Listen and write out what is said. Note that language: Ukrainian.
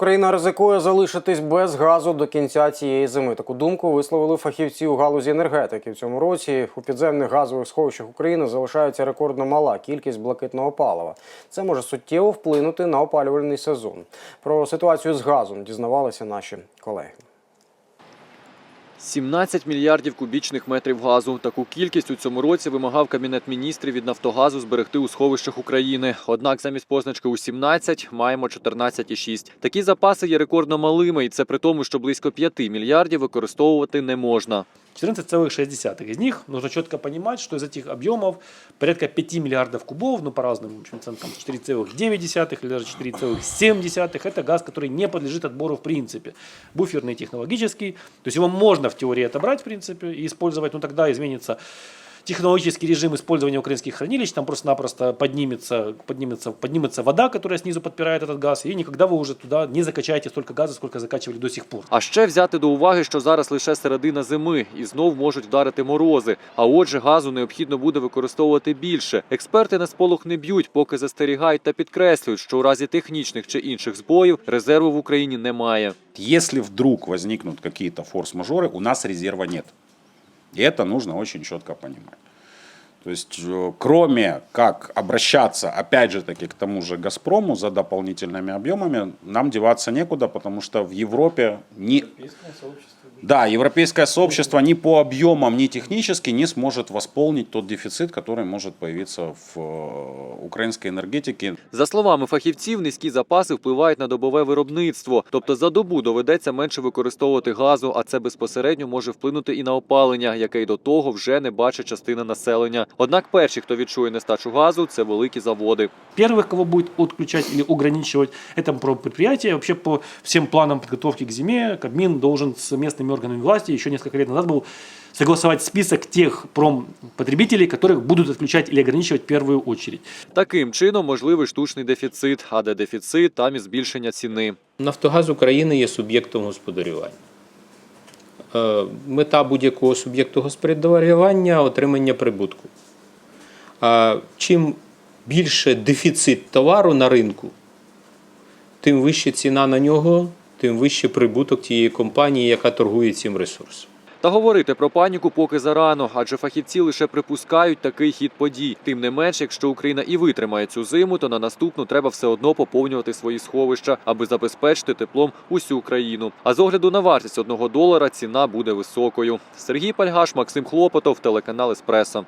Україна ризикує залишитись без газу до кінця цієї зими. Таку думку висловили фахівці у галузі енергетики. В цьому році у підземних газових сховищах України залишається рекордно мала кількість блакитного палива. Це може суттєво вплинути на опалювальний сезон. Про ситуацію з газом дізнавалися наші колеги. 17 мільярдів кубічних метрів газу. Таку кількість у цьому році вимагав Кабінет міністрів від Нафтогазу зберегти у сховищах України. Однак замість позначки у 17 маємо 14,6. Такі запаси є рекордно малими, і це при тому, що близько 5 мільярдів використовувати не можна. 14,6. Из них нужно четко понимать, что из этих объемов порядка 5 миллиардов кубов, ну по разным общем, оценкам 4,9 или даже 4,7 это газ, который не подлежит отбору в принципе. Буферный технологический, то есть его можно в теории отобрать в принципе и использовать, но тогда изменится технологический режим использования украинских хранилищ, там просто-напросто поднимется, поднимется, поднимется вода, которая снизу подпирает этот газ, и никогда вы уже туда не закачаете столько газа, сколько закачивали до сих пор. А ще взяти до уваги, що зараз лише середина зими і знов можуть вдарити морози. А отже, газу необхідно буде використовувати більше. Експерти на сполох не б'ють, поки застерігають та підкреслюють, що у разі технічних чи інших збоїв резерву в Україні немає. Если вдруг возникнут какие-то форс-мажоры, у нас резерва нет. И это нужно очень четко понимать. То есть, э, кроме как обращаться, опять же таки, к тому же «Газпрому» за дополнительными объемами, нам деваться некуда, потому что в Европе ни... Да, европейское сообщество ни по объемам, ни технически не сможет восполнить тот дефицит, который может появиться в э, украинской энергетике. За словами фахівців, низькі запаси впливають на добове виробництво. Тобто за добу доведеться менше використовувати газу, а це безпосередньо може вплинути і на опалення, яке й до того вже не бачить частина населення. Однак перші, хто відчує нестачу газу, це великі заводи. Первых, кого будет отключать или ограничивать, это про предприятие. Вообще по всем планам подготовки к зиме Кабмин должен с местными органами власти еще несколько лет назад был согласовать список тех промпотребителей, которых будут отключать или ограничивать в первую очередь. Таким чином можливий штучний дефіцит, а де дефіцит, там і збільшення ціни. Нафтогаз України є суб'єктом господарювання. Е, Мета будь-якого суб'єкту господарювання отримання прибутку. Чим більше дефіцит товару на ринку, тим вища ціна на нього, тим вищий прибуток тієї компанії, яка торгує цим ресурсом. Та говорити про паніку поки зарано, адже фахівці лише припускають такий хід подій. Тим не менш, якщо Україна і витримає цю зиму, то на наступну треба все одно поповнювати свої сховища, аби забезпечити теплом усю країну. А з огляду на вартість одного долара ціна буде високою. Сергій Пальгаш, Максим Хлопотов, телеканал Еспресо.